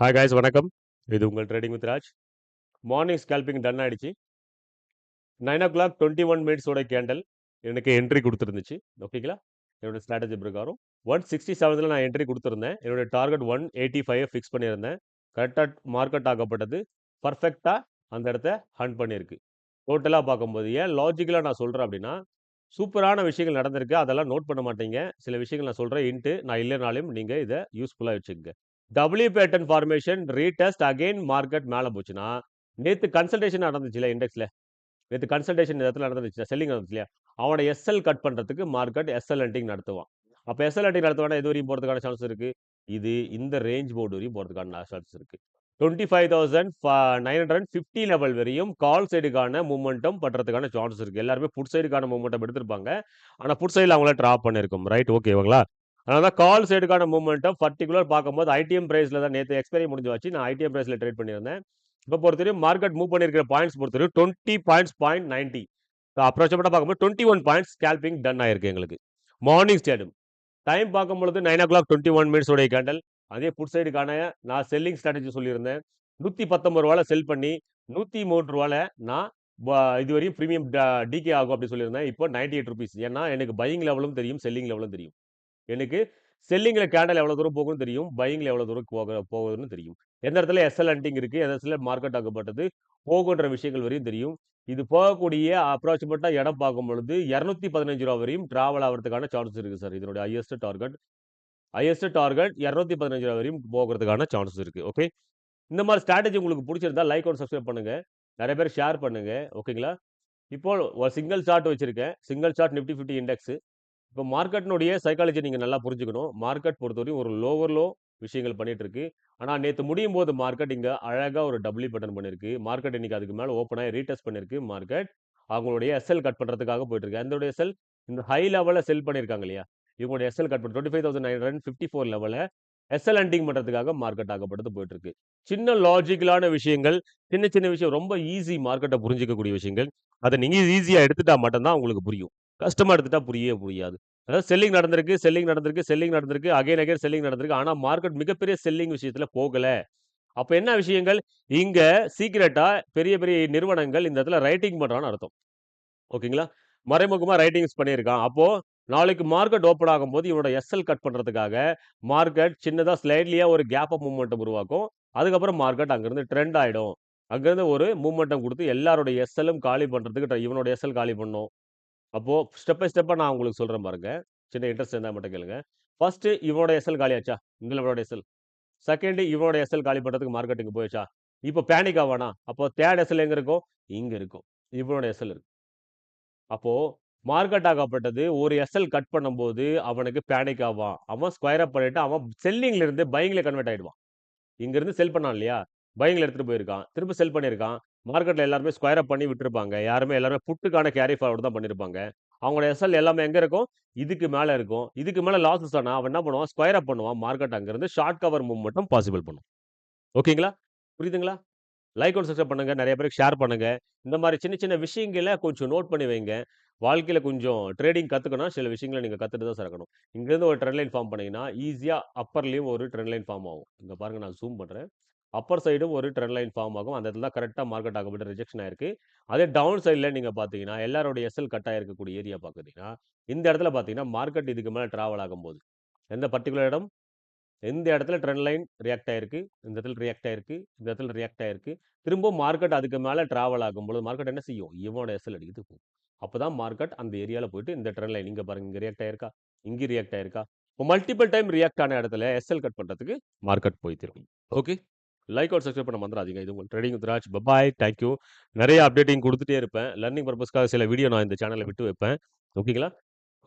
Hi guys வணக்கம். இது உங்கள் trading with Raj morning scalping done ஆகிடுச்சு nine o'clock twenty one மினிட்ஸோட கேண்டல் எனக்கு என்ட்ரி கொடுத்துருந்துச்சு. ஓகேங்களா என்னோடய ஸ்ட்ராட்டஜி பிரகாரம் ஒன் சிக்ஸ்டி செவனில் நான் என்ட்ரி கொடுத்துருந்தேன். என்னோடய target one eighty five fix பண்ணியிருந்தேன் கரெக்டாக மார்க்கெட் ஆகப்பட்டது பர்ஃபெக்டாக அந்த இடத்த ஹண்ட் பண்ணியிருக்கு. டோட்டலாக பார்க்கும்போது ஏன் லாஜிக்கலாக நான் சொல்கிறேன் அப்படின்னா சூப்பரான விஷயங்கள் நடந்திருக்கு. அதெல்லாம் நோட் பண்ண மாட்டீங்க. சில விஷயங்கள் நான் சொல்கிறேன் இன்ட்டு நான் இல்லைனாலும் நீங்கள் இதை யூஸ்ஃபுல்லாக வச்சுக்கோங்க. W pattern formation retest again market மேலே போச்சுன்னா நேற்று கன்சல்டேஷன் நடந்துச்சுல இண்டெக்ஸில் நேற்று கன்சல்டேஷன் இடத்துல நடந்துச்சு செல்லிங் நடந்துச்சு இல்லையா? அவனோட எஸ்எல் கட் பண்ணுறதுக்கு மார்க்கெட் எஸ்எல் அண்டிங் நடத்துவான். அப்போ எஸ்எல் அண்டிங் நடத்துவானா எது வரையும் போகிறதுக்கான சான்ஸ் இருக்குது இது இந்த ரேஞ்ச் போர்டு வரையும் போகிறதுக்கான சான்ஸ் இருக்குது twenty five thousand nine hundred fifty level வரையும் கால் சைடுக்கான மூமெண்ட்டும் பண்ணுறதுக்கான சான்ஸ் இருக்குது எல்லாருமே புட் சைடுக்கான மூமெண்டம் எடுத்திருப்பாங்க. ஆனால் புட் சைடில் அவங்கள ட்ராப் பண்ணியிருக்கோம். ரைட் ஓகேவாங்களா அதனால தான் கால் சைடுக்கான மூமெண்ட்டம் பர்டிகுலர் பார்க்கும்போது ஐடிஎம் பிரைஸில் தான் நேற்று எக்ஸ்பைரி முடிஞ்சு வச்சு நான் ஐடிஎம் ப்ரைஸில் ட்ரேட் பண்ணியிருந்தேன். இப்போ பொறுத்தவரையும் மார்க்கெட் மூவ் பண்ணியிருக்கிற பாயிண்ட்ஸ் பொறுத்தவரையும் டுவெண்ட்டி பாயிண்ட்ஸ் பாயிண்ட் நைன்ட்டி அப்ரோச்சப்பட்ட பார்க்கும்போது twenty one points scalping done ஆயிருக்கு எங்களுக்கு. மார்னிங் ஸ்டேடும் டைம் பார்க்கும்பொழுது nine o'clock twenty one மினிட்ஸோடைய கேண்டல் அதே புட் சைடுக்கான நான் செல்லிங் ஸ்ட்ராட்டஜி சொல்லியிருந்தேன். நூற்றி பத்தொம்பது ரூபால செல் பண்ணி நூற்றி மூன்று ரூபாயில் நான் இது வரையும் ப்ரீமியம் டிகே ஆகும் அப்படி சொல்லியிருந்தேன். இப்போ நைன்டி எயிட் ருபீஸ் ஏன்னா எனக்கு பையிங் லெவலும் தெரியும் செல்லிங் லெவலும் தெரியும். எனக்கு செல்லிங்கில் கேண்டல் எவ்வளோ தூரம் போகும்னு தெரியும். பையிங்கில் எவ்வளோ தூரம் போக போகுதுன்னு தெரியும். எந்த இடத்துல எஸ்எல் ஹண்டிங் இருக்குது எந்த இடத்துல மார்க்கெட் ஆகப்பட்டது போகுன்ற விஷயங்கள் வரையும் தெரியும். இது போகக்கூடிய அப்ராக்சிமேட்டாக இடம் பார்க்கும் பொழுது இரநூத்தி பதினஞ்சு ரூபா வரையும் ட்ராவல் ஆகிறதுக்கான சான்சஸ் இருக்குது சார் இதனுடைய ஹையஸ்ட் டார்கெட் ஹையஸ்ட் டார்கெட் இரநூத்தி பதினஞ்சு ரூபா வரையும் போகிறதுக்கான சான்சஸ் இருக்குது ஓகே இந்த மாதிரி ஸ்ட்ராட்டஜி உங்களுக்கு பிடிச்சிருந்தா லைக் ஒன்று சப்ஸ்கிரைப் பண்ணுங்கள் நிறைய பேர் ஷேர் பண்ணுங்கள் ஓகேங்களா இப்போ ஒரு சிங்கிள் சார்ட் வச்சுருக்கேன். Single chart Nifty fifty index இப்போ மார்க்கெட்னுடைய சைக்காலஜி நீங்கள் நல்லா புரிஞ்சுக்கணும். மார்க்கெட் பொறுத்தவரையும் ஒரு லோவர் லோ விஷயங்கள் பண்ணிட்டு இருக்கு. ஆனால் நேற்று முடியும் போது மார்க்கெட் இங்கே அழகாக ஒரு டபுள்யூ பட்டன் e பண்ணியிருக்கு மார்க்கெட் இன்னைக்கு அதுக்கு மேலே ஓப்பனாக ரீடெஸ்ட் பண்ணியிருக்கு மார்க்கெட். அவங்களுடைய எஸ்எல் கட் பண்ணுறதுக்காக போயிட்டு இருக்கு. அதோடைய எஸ்எல் இந்த ஹை லெவலில் செல் பண்ணியிருக்காங்க இல்லையா? இவங்களுடைய எஸ்எல் கட் பண்ணி twenty five thousand nine hundred fifty four லெவலில் எஸ்எல் ஹண்டிங் பண்ணுறதுக்காக மார்க்கெட் ஆகப்பட்டது போயிட்டு இருக்கு. சின்ன லாஜிக்கலான விஷயங்கள் சின்ன சின்ன விஷயம் ரொம்ப ஈஸி மார்க்கெட்டை புரிஞ்சிக்கக்கூடிய விஷயங்கள் அதை நீங்கள் ஈஸியாக எடுத்துட்டா மட்டும்தான் உங்களுக்கு புரியும். கஷ்டமாக எடுத்துட்டா புரியவே புரியாது. அதாவது செல்லிங் நடந்திருக்கு செல்லிங் நடந்திருக்கு செல்லிங் நடந்திருக்கு அகைன் அகைன் செல்லிங் நடந்திருக்கு. ஆனால் மார்க்கெட் மிகப்பெரிய செல்லிங் விஷயத்தில் போகலை. அப்போ என்ன விஷயங்கள்? இங்கே சீக்கிரட்டாக பெரிய பெரிய நிறுவனங்கள் இந்த இடத்துல ரைட்டிங் பண்ணுறான்னு அர்த்தம். ஓகேங்களா? மறைமுகமாக ரைட்டிங்ஸ் பண்ணியிருக்கான். அப்போது நாளைக்கு மார்க்கெட் ஓப்பன் ஆகும்போது இவனோட எஸ்எல் கட் பண்ணுறதுக்காக மார்க்கெட் சின்னதாக ஸ்லைட்லியாக ஒரு கேப் அப் மூமெண்ட்டம் உருவாக்கும். அதுக்கப்புறம் மார்க்கெட் அங்கேருந்து ட்ரெண்ட் ஆகிடும் அங்கேருந்து ஒரு மூமெண்டம் கொடுத்து எல்லாரோட எஸ்எல்லும் காலி பண்ணுறதுக்கு இவனோட எஸ்எல் காலி பண்ணும். அப்போது ஸ்டெப் பை ஸ்டெப்பாக நான் உங்களுக்கு சொல்கிறேன் பாருங்க. சின்ன இன்ட்ரெஸ்ட் இருந்தால் மட்டும் கேளுங்க. ஃபர்ஸ்ட்டு இவனோட எஸ்எல் காலியாச்சா இந்த எஸ்எல் செகண்ட் இவனோட எஸ்எல் காலி பண்ணுறதுக்கு மார்க்கெட்டுக்கு போயிடுச்சா இப்போ பேனிக் ஆவானா? அப்போ தேர்ட் எஸ்எல் எங்கே இருக்கும்? இங்கே இருக்கும். இவனோட எஸ்எல் இருக்கு. அப்போது மார்க்கெட் ஆகப்பட்டது ஒரு எஸ்எல் கட் பண்ணும்போது அவனுக்கு பேனிக் ஆவான். அவன் ஸ்கொயர் அப் பண்ணிட்டு அவன் செல்லிங்ல இருந்து பையிங்ல கன்வெர்ட் ஆயிடுவான். இங்கிருந்து செல் பண்ணான் இல்லையா? பையிங்ல எடுத்துட்டு போயிருக்கான். திரும்ப செல் பண்ணியிருக்கான். மார்க்கெட்ல எல்லாருமே ஸ்கொயர் அப் பண்ணி விட்டுருப்பாங்க. யாருமே எல்லாருமே புட்டுக்கான கேரி ஃபார்வர்டு தான் பண்ணியிருப்பாங்க அவங்களோட எஸ்எல் எல்லாமே எங்கே இருக்கும்? இதுக்கு மேலே இருக்கும். இதுக்கு மேலே லாஸஸ் ஆனால் அவன் என்ன பண்ணுவான்? ஸ்கொயர் அப் பண்ணுவான். மார்க்கெட் அங்கேருந்து ஷார்ட் கவர் மூவ் மட்டும் பாசிபிள் பண்ணும். ஓகேங்களா? புரியுதுங்களா? லைக் ஒன் சப்ஸ்கிரைப் பண்ணுங்க. நிறைய பேருக்கு ஷேர் பண்ணுங்க. இந்த மாதிரி சின்ன சின்ன விஷயங்களை கொஞ்சம் நோட் பண்ணி வைங்க. வாழ்க்கையில் கொஞ்சம் ட்ரேடிங் கற்றுக்கணும் சில விஷயங்களை நீங்கள் கற்றுட்டு தான் இருக்கணும் இங்கேருந்து ஒரு ட்ரெண்ட் லைன் ஃபார்ம் பண்ணீங்கன்னா ஈஸியாக அப்பர்லேயும் ஒரு ட்ரெண்ட் லைன் ஃபார்ம் ஆகும். இங்கே பாருங்கள் நான் ஜூம் பண்ணுறேன் அப்பர் சைடும் ஒரு ட்ரெண்ட் லைன் ஃபார்ம் ஆகும். அந்த இடத்துல கரெக்டாக மார்க்கெட் ஆகப்பட்டு ரிஜெக்ஷன் ஆயிருக்கு. அதே டவுன் சைடில் நீங்கள் பார்த்தீங்கன்னா எல்லாரோட எஸ்எல் கட் இருக்கக்கூடிய ஏரியா பார்க்குறீங்கன்னா இந்த இடத்துல பார்த்தீங்கன்னா மார்க்கெட் இதுக்கு மேலே ட்ராவல் ஆகும்போது எந்த பர்டிகுலர் இடம்? எந்த இடத்துல ட்ரெண்ட் லைன் ரியாக்ட் ஆயிருக்கு. இந்த இடத்துல ரியாக்ட் ஆயிருக்கு. இந்த இடத்துல ரியாக்ட் ஆயிருக்கு. திரும்ப மார்க்கெட் அதுக்கு மேலே ட்ராவல் ஆகும்போது மார்க்கெட் என்ன செய்யும்? இவனோட எஸ்எல் அடிக்குது போகும். அப்போ தான் மார்க்கெட் அந்த ஏரியாவில் போயிட்டு இந்த ட்ரெண்ட் லைன் இங்கே பாருங்க இங்கே ரியாக்ட் ஆயிருக்கா? இங்கே ரியாக்ட் ஆயிருக்கா? இப்போ மல்டிபிள் டைம் ரியாக்ட் ஆன இடத்துல எஸ்எல் கட் பண்ணுறதுக்கு மார்க்கெட் போய் திரும்பும். ஓகே லைக் அவுட் சப்ஸ்கிரைப் பண்ண மறந்துடாதீங்க. இது உங்கள் ட்ரேடிங் ராஜ் பபாய் தேங்க்யூ நிறைய அப்டேட்டிங் கொடுத்துட்டே இருப்பேன். லர்னிங் பர்பஸ்க்காக சில வீடியோ நான் இந்த சேனலில் விட்டு வைப்பேன். ஓகேங்களா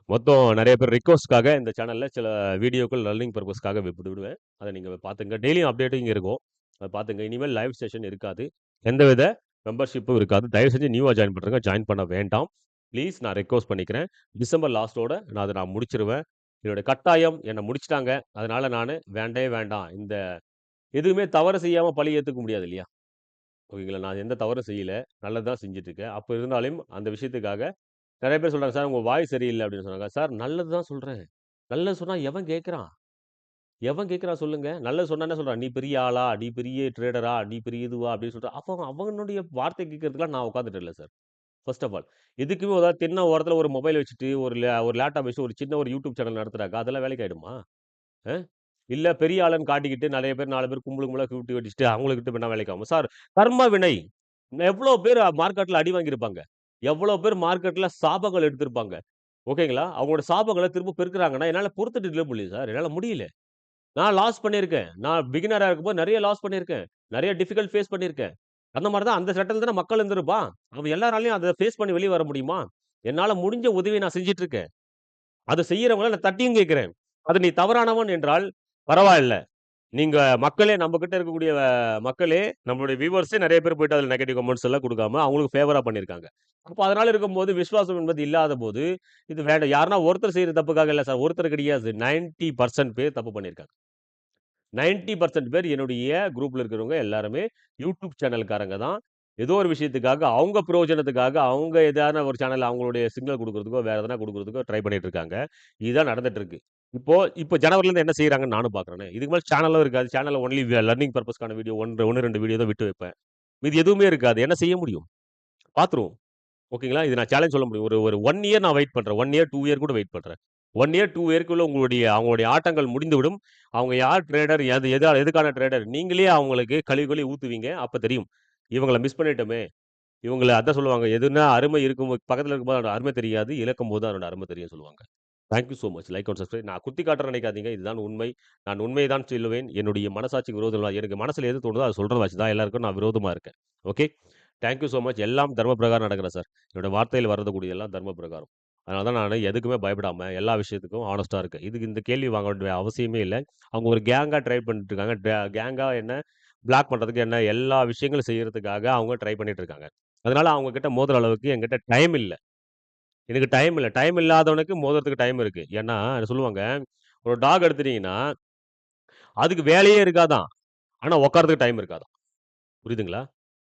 மொத்தம் நிறைய பேர் ரிக்வஸ்ட்காக இந்த சேனலில் சில வீடியோக்கள் லர்னிங் பர்பஸ்க்காக விட்டு விடுவேன். அதை நீங்கள் பார்த்துங்க டெய்லியும் அப்டேட்டிங் இருக்கும். அதை பார்த்துங்க இனிமேல் லைவ் செஷன் இருக்காது. எந்தவித மெம்பர்ஷிப்பும் இருக்காது. தயவு செஞ்சு நியூவாக ஜாயின் பண்ணுறங்க ஜாயின் பண்ண வேண்டாம். ப்ளீஸ் நான் ரெக்வஸ்ட் பண்ணிக்கிறேன். டிசம்பர் லாஸ்ட்டோட நான் அதை நான் முடிச்சிருவேன். என்னோட கட்டாயம் என்னை முடிச்சிட்டாங்க. அதனால் நான் வேண்டே வேண்டாம். இந்த எதுவுமே தவறு செய்யாமல் பழி ஏற்றுக்க முடியாது இல்லையா ஓகேங்களா நான் எந்த தவறும் செய்யல நல்லது தான் செஞ்சுட்டு இருக்கேன் அப்போ இருந்தாலும் அந்த விஷயத்துக்காக நிறைய பேர் சொல்கிறாங்க சார் உங்கள் வாய் சரியில்லை அப்படின்னு சொன்னாங்க சார் நல்லது தான் சொல்கிறேன் நல்லது சொன்னால் எவன் கேட்குறான் எவன் கேட்குறான் சொல்லுங்க? நல்லது சொன்னா என்ன "நீ பெரிய ஆளா? நீ பெரிய ட்ரேடரா? நீ பெரிய இதுவா?" அப்படின்னு சொல்லிட்டு அப்போ அவனுடைய வார்த்தை கேட்கறதுக்குலாம் நான் உட்காந்துட்டு இல்லை சார். First of all. எதுக்குமே ஒரு தென்ன ஓரத்தில் ஒரு மொபைல் வச்சுட்டு, ஒரு லே ஒரு லேப்டாப் வச்சு ஒரு சின்ன ஒரு யூடியூப் சேனல் நடத்துறாங்க. அதெல்லாம் வேலைக்கு ஆயிடுமா? இல்லை பெரிய ஆளுன்னு காட்டிக்கிட்டு நிறைய பேர் நாலு பேர் கும்பல் கும்பலாக கூட்டி வச்சுட்டு அவங்ககிட்ட பின்னா வேலைக்கு சார் கர்ம வினை. எவ்வளோ பேர் மார்க்கெட்டில் அடி வாங்கியிருப்பாங்க. எவ்வளோ பேர் மார்க்கெட்டில் சாபங்கள் எடுத்திருப்பாங்க. ஓகேங்களா? அவங்களோட சாபங்களை திரும்ப பெருக்குறாங்கன்னா, என்னால் பொறுத்துட்டு இல்லை முடியல சார். என்னால் முடியல. நான் லாஸ் பண்ணியிருக்கேன். நான் பிகினராக இருக்கும்போது நிறைய லாஸ் பண்ணியிருக்கேன். நிறைய டிஃபிகல்ட் ஃபேஸ் பண்ணியிருக்கேன். அந்த மாதிரி தான் அந்த சட்டத்தில் தானே மக்கள் இருந்திருப்பான். அவன் எல்லாராலையும் அதை ஃபேஸ் பண்ணி வெளியே வர முடியுமா? என்னால் முடிஞ்ச உதவியை நான் செஞ்சிட்ருக்கேன் இருக்கேன். செய்கிறவங்கள செய்யறவங்கள நான் தட்டியும் கேட்குறேன் அது நீ தவறானவன் என்றால் பரவாயில்ல. நீங்க மக்களே நம்ம கிட்ட இருக்கக்கூடிய மக்களே, நம்மளுடைய வியூவர்ஸே நிறைய பேர் போயிட்டு அதில் நெகட்டிவ் கமெண்ட்ஸ் எல்லாம் கொடுக்காம அவங்களுக்கு ஃபேவரா பண்ணியிருக்காங்க. அப்போ அதனால இருக்கும்போது விசுவாசம் என்பது இல்லாத போது இது வேண்டாம். யாருன்னா ஒருத்தர் செய்யற தப்புக்காக இல்ல சார். ஒருத்தர் கிடையாது. 90% பேர் தப்பு பண்ணியிருக்காங்க. 90% பேர் என்னுடைய குரூப்ல இருக்கிறவங்க எல்லாருமே யூடியூப் சேனல்காரங்க தான். ஏதோ ஒரு விஷயத்துக்காக, அவங்க பிரயோஜனத்துக்காக, அவங்க எதான ஒரு சேனல் அவங்களுடைய சிக்னல் கொடுக்குறதுக்கோ வேற எதனா கொடுக்குறதுக்கோ ட்ரை பண்ணிட்டு இருக்காங்க. இதுதான் நடந்துட்டு இருக்கு. இப்போ இப்போ ஜனவரிலேருந்து என்ன செய்கிறாங்கன்னு நானும் பார்க்குறேன் இதுக்கு மேலே சேனலும் இருக்காது. சேனல்ல ஒன்லி லர்னிங் பர்பஸ்க்கான வீடியோ 1 1, 2 வீடியோ தான் விட்டு வைப்பேன். இது எதுவுமே இருக்காது. என்ன செய்ய முடியும்? பார்த்துருவோம். ஓகேங்களா? இது நான் சேலஞ்ச் சொல்ல முடியும். ஒரு ஒரு ஒன் இயர் நான் வெயிட் பண்றேன். ஒன் இயர், டூ இயர் கூட வெயிட் பண்றேன். ஒன் இயர், டூ இயர்க்குள்ள உங்களுடைய அவங்களுடைய ஆட்டங்கள் முடிந்துவிடும். அவங்க யார் ட்ரேடர்? எது எதா எதுக்கான ட்ரேடர்? நீங்களே அவங்களுக்கு கழுவி கழுவி ஊற்றுவீங்க அப்போ தெரியும். இவங்கள மிஸ் பண்ணிட்டோமே! இவங்கள அதான் சொல்லுவாங்க. எதுனா அருமை இருக்கும் பக்கத்துல இருக்கும்போது அதோட அருமை தெரியாது. இழக்கும்போது தான் அதோட அருமை தெரியும் சொல்லுவாங்க. Thank you much. Like and subscribe. நான் குத்தி காட்டுற நினைக்காதீங்க இதுதான் உண்மை. நான் உண்மையை தான் சொல்லுவேன். என்னுடைய மனசாட்சிக்கு விரோதமாக எனக்கு மனசில் எது தோணுதோ அதை சொல்கிறத வச்சு தான் எல்லாருக்கும் நான் விரோதமாக இருக்கேன். ஓகே. Thank you much. எல்லாம் தர்ம பிரகாரம் நடக்கிறேன் சார். என்னோடய வார்த்தையில் வரக்கூடிய எல்லாம் தர்ம பிரகாரம். அதனால தான் நான் எதுக்குமே பயப்படாமல் எல்லா விஷயத்துக்கும் ஆனஸ்ட்டாக இருக்கேன். இதுக்கு இந்த கேள்வி வாங்க வேண்டிய அவசியமே இல்லை அவங்க ஒரு கேங்காக ட்ரை பண்ணிட்டு இருக்காங்க. என்ன பிளாக் பண்ணுறதுக்கு என்ன எல்லா விஷயங்களும் செய்கிறதுக்காக அவங்க ட்ரை பண்ணிட்டு இருக்காங்க. அதனால அவங்க கிட்ட மோதுற அளவுக்கு என்கிட்ட டைம் இல்லை எனக்கு டைம் இல்ல. டைம் இல்லாதவனுக்கு மோதுறதுக்கு டைம் இருக்கு. ஏன்னா சொல்லுவாங்க, ஒரு டாக் எடுத்துட்டீங்கன்னா, அதுக்கு வேலையே இருக்காதாம். ஆனா உட்கார்றதுக்கு டைம் இருக்காதாம். புரியுதுங்களா?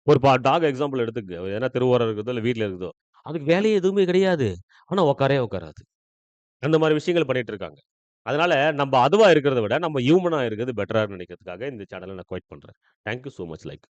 ஒரு பா டாக் எக்ஸாம்பிள் எடுத்துக்கங்க. ஏன்னா தெருவோரம் இருக்குதோ, இல்ல வீட்ல இருக்குதோ. அதுக்கு வேலையே எதுவுமே கிடையாது. ஆனா உட்காரவே உட்காராது. அந்த மாரி விஷயங்கள் பண்ணிட்டு இருக்காங்க. அதனால நம்ம அதுவா இருக்கிறத விட, நம்ம ஹியூமனா இருக்கிறது பெட்டரான்னு நினைக்கிறதுக்காக இந்த சேனல நான் குவைட் பண்றேன். Thank you so much like.